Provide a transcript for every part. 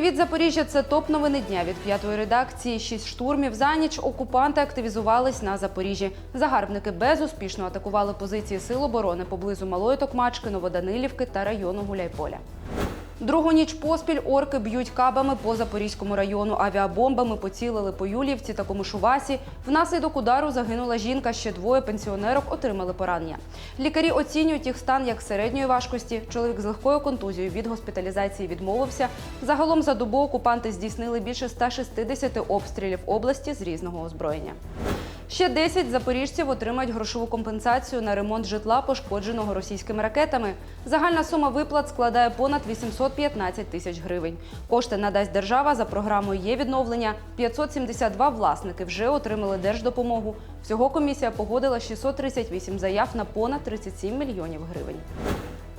Привіт, Запоріжжя! Це топ новини дня від п'ятої редакції. Шість штурмів за ніч. Окупанти активізувались на Запоріжжі. Загарбники безуспішно атакували позиції сил оборони поблизу Малої Токмачки, Новоданилівки та району Гуляйполя. Другу ніч поспіль орки б'ють кабами по Запорізькому району. Авіабомбами поцілили по Юлівці та Комишувасі. Внаслідок удару загинула жінка. Ще двоє пенсіонерок отримали поранення. Лікарі оцінюють їх стан як середньої важкості. Чоловік з легкою контузією від госпіталізації відмовився. Загалом за добу окупанти здійснили більше 160 обстрілів області з різного озброєння. Ще 10 запоріжців отримають грошову компенсацію на ремонт житла, пошкодженого російськими ракетами. Загальна сума виплат складає понад 815 тисяч гривень. Кошти надасть держава за програмою є відновлення. 572 власники вже отримали держдопомогу. Всього комісія погодила 638 заяв на понад 37 мільйонів гривень.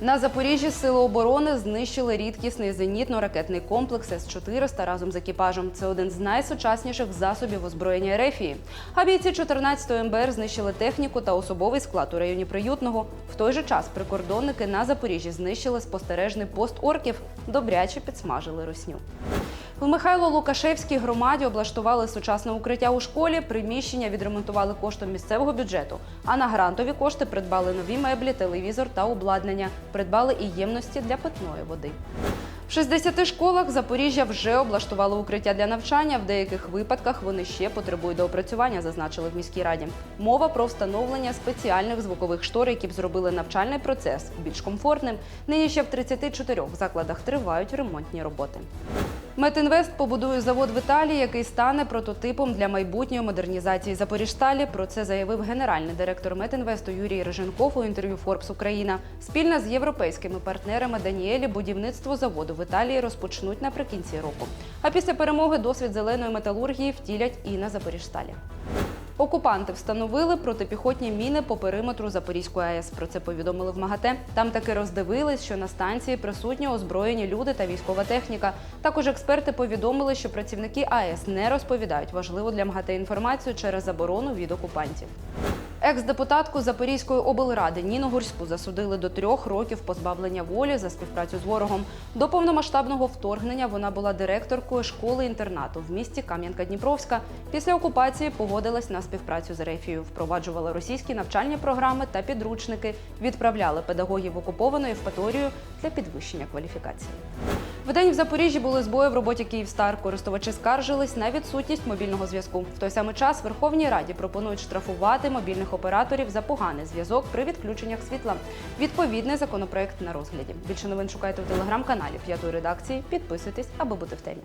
На Запоріжжі сили оборони знищили рідкісний зенітно-ракетний комплекс С-400 разом з екіпажем. Це один з найсучасніших засобів озброєння Ерефії. А бійці 14-ї МБР знищили техніку та особовий склад у районі Приютного. В той же час прикордонники на Запоріжжі знищили спостережний пост орків, добряче підсмажили русню. В Михайло Лукашевській громаді облаштували сучасне укриття у школі. Приміщення відремонтували коштом місцевого бюджету. А на грантові кошти придбали нові меблі, телевізор та обладнання. Придбали і ємності для питної води. В 60 школах Запоріжжя вже облаштували укриття для навчання. В деяких випадках вони ще потребують доопрацювання, зазначили в міській раді. Мова про встановлення спеціальних звукових штор, які б зробили навчальний процес більш комфортним. Нині ще в 34 закладах тривають ремонтні роботи. Метінвест побудує завод в Італії, який стане прототипом для майбутньої модернізації Запоріжсталі. Про це заявив генеральний директор Метінвесту Юрій Риженков у інтерв'ю Форбс Україна. Спільно з європейськими партнерами Даніелі будівництво заводу в Італії розпочнуть наприкінці року. А після перемоги досвід зеленої металургії втілять і на Запоріжсталі. Окупанти встановили протипіхотні міни по периметру Запорізької АЕС. Про це повідомили в МАГАТЕ. Там таки роздивились, що на станції присутні озброєні люди та військова техніка. Також експерти повідомили, що працівники АЕС не розповідають важливу для МАГАТЕ інформацію через заборону від окупантів. Екс-депутатку Запорізької облради Ніну Гурську засудили до трьох років позбавлення волі за співпрацю з ворогом. До повномасштабного вторгнення вона була директоркою школи-інтернату в місті Кам'янка-Дніпровська. Після окупації погодилась на співпрацю з Рефією, впроваджувала російські навчальні програми та підручники, відправляли педагогів окупованої в Євпаторію для підвищення кваліфікації. Вдень в Запоріжжі були збої в роботі Київстар. Користувачі скаржились на відсутність мобільного зв'язку. В той самий час Верховній Раді пропонують штрафувати мобільних операторів за поганий зв'язок при відключеннях світла. Відповідний законопроект на розгляді. Більше новин шукайте в телеграм-каналі п'ятої редакції. Підписуйтесь, аби бути в темі.